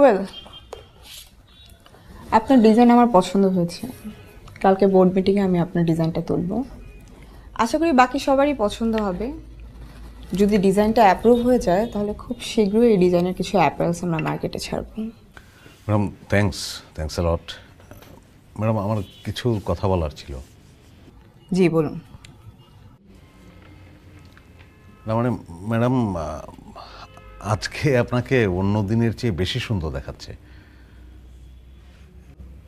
Well আপনার design আমার পছন্দ হয়েছে। কালকে বোর্ড মিটিংয়ে আমি আপনার ডিজাইনটা তুলব। আশা করি বাকি সবারই পছন্দ হবে। যদি ডিজাইনটা অ্যাপ্রুভ হয়ে যায় তাহলে খুব শীঘ্রই এই ডিজাইনের কিছু অ্যাপারেলস আমরা মার্কেটে ছাড়ব। Madam thanks thanks a lot madam আমার কিছু কথা বলার ছিল। জি বলুন। না মানে ম্যাডাম আজকে আপনাকে অন্য দিনের চেয়ে বেশি সুন্দর দেখাচ্ছে।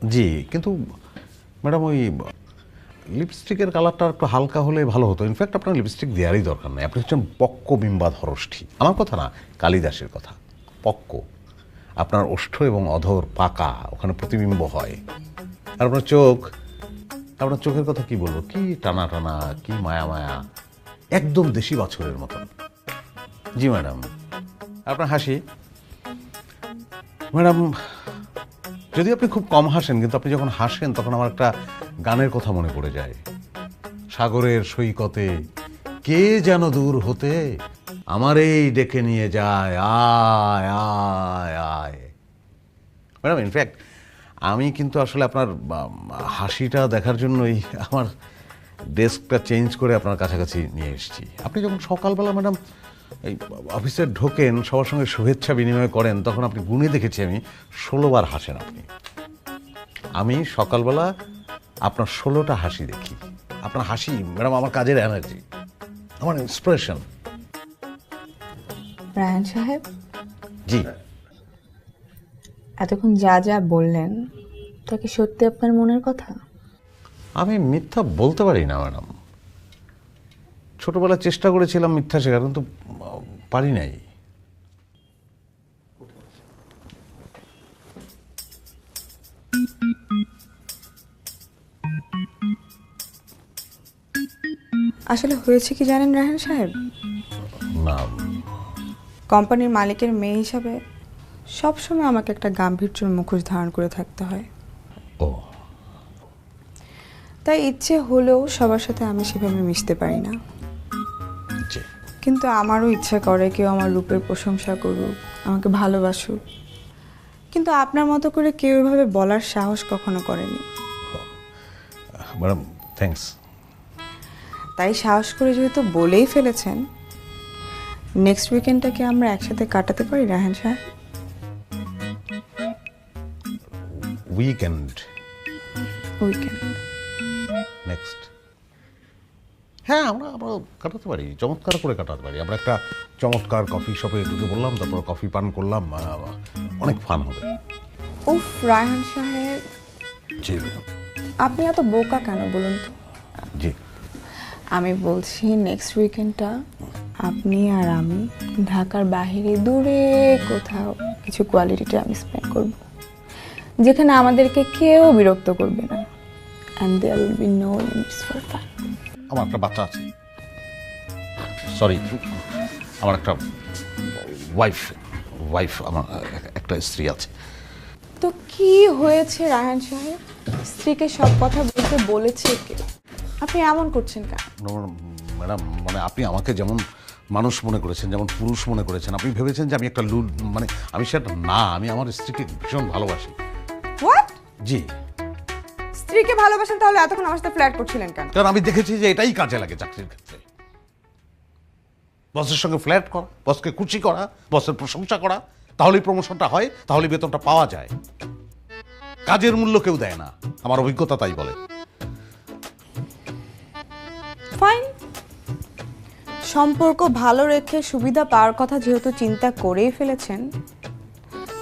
জি, কিন্তু ম্যাডাম ওই লিপস্টিকের কালারটা একটু হালকা হলে ভালো হতো। ইনফ্যাক্ট আপনার লিপস্টিক দেওয়ারই দরকার নেই। আপনি হচ্ছেন পক্ক বিম্বাদ হরষ্ঠী। আমার কথা না, কালিদাসের কথা। পক্ক। আপনার ওষ্ঠ এবং অধর পাকা, ওখানে প্রতিবিম্ব হয়। আর আপনার চোখ, আপনার চোখের কথা কি বলব? কি টানা টানা, কি মায়া মায়া। একদম দেশি বাছরের মতন। জি, ম্যাডাম। আপনার হাসি? ম্যাডাম যদি আপনি খুব কম হাসেন, কিন্তু আপনি যখন হাসেন, তখন আমার একটা গানের কথা মনে পড়ে যায়। সাগরের সৈকতে কে যেন দূর হতে আমার এই ডেকে নিয়ে যায়, আয় আয় আয়। ম্যাডাম ইনফ্যাক্ট আমি কিন্তু আসলে আপনার হাসিটা দেখার জন্যই আমার ডেস্কটা চেঞ্জ করে আপনার কাছাকাছি নিয়ে এসেছি। আপনি যখন সকালবেলা, ম্যাডাম এই অফিসে ঢোকেন সবার সঙ্গে শুভেচ্ছা বিনিময় করেন তখন আপনি গুনে দেখেছি আমি ষোলোবার হাসেন আপনি। আমি সকালবেলা আপনার ষোলোটা হাসি দেখি। আপনার হাসি ম্যাডাম আমার কাজের এনার্জি আমার ইন্সপিরেশন রায়হান সাহেব? জি। এতক্ষণ যা যা বললেন তা কি সত্যি আপনার মনের কথা? আমি মিথ্যা বলতে পারি না ম্যাডাম। ছোটবেলায় চেষ্টা করেছিলাম মিথ্যা শেখার কিন্তু পারি নাই। আসলে হয়েছে কি জানেন রায়হান সাহেব? না। কোম্পানির মালিকের মেয়ে হিসাবে সবসময় আমাকে একটা গাম্ভীর্যর মুখোশ ধারণ করে থাকতে হয়। ও। তাই ইচ্ছে হলেও সবার সাথে আমি সেভাবে মিশতে পারি না। কিন্তু আমারও ইচ্ছা করে কেউ আমার রূপের প্রশংসা করুক আমাকে ভালোবাসুক। কিন্তু আপনার মতো করে কেউ এভাবে বলার সাহস কখনো করেনি। ম্যাডাম তাই সাহস করে যেহেতু বলেই ফেলেছেন নেক্সট উইকেন্ডটাকে আমরা একসাথে কাটাতে পারি রাহান সাহেব? উইকেন্ড উইকেন্ড নেক্সট হ্যাঁ আমরা আমরা কাটাতে পারি চমৎকার করে কাটাতে পারি। আমরা একটা চমৎকার কফি শপে ঢুকে বললাম তারপর কফি পান করলাম অনেক ফান হবে। উফ রায়হান সাহেব। জি আপনি এত বোকা কেন বলুন তো? জি। আমি বলছি নেক্সট উইকেন্ডটা আপনি আর আমি ঢাকার বাইরে দূরে কোথাও কিছু কোয়ালিটি টাইম স্পেন্ড করব যেখানে আমাদেরকে কেউ বিরক্ত করবে না। And there will be no limits for fun আমার একটা বাচ্চা আছে। সরি আমার একটা ওয়াইফ ওয়াইফ আমার একটা স্ত্রী আছে। তো কি হয়েছে রায়হান সাহেব? স্ত্রীকে সব কথা বলতে বলেছে কে? আপনি এমন করছেন কেন? ম্যাডাম মানে আপনি আমাকে যেমন মানুষ মনে করেছেন যেমন পুরুষ মনে করেছেন আপনি ভেবেছেন যে আমি একটা লুল মানে আমি সেটা না আমি আমার স্ত্রীকে ভীষণ ভালোবাসি। হোয়াট জি। স্ত্রীকে ভালোবাসেন তাহলে এতক্ষণ আমার সাথে ফ্ল্যাট করছিলেন কেন? কারণ আমি দেখেছি যে এটাই কাজে লাগে চাকরির ক্ষেত্রে। বসের সঙ্গে ফ্ল্যাট করা বসকে খুশি করা বসের প্রশংসা করা তাহলেই প্রমোশনটা হয় তাহলে বেতনটা পাওয়া যায়। কাজের মূল্য কেউ দেয় না আমার অভিজ্ঞতা তাই বলে। ফাইন সম্পর্ক ভালো রেখে সুবিধা পাওয়ার কথা যেহেতু চিন্তা করেই ফেলেছেন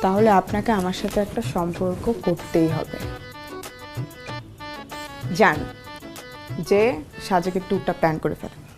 তাহলে আপনাকে আমার সাথে একটা সম্পর্ক করতেই হবে। যান যে সাজাকে ট্যুরটা প্ল্যান করে ফেলেন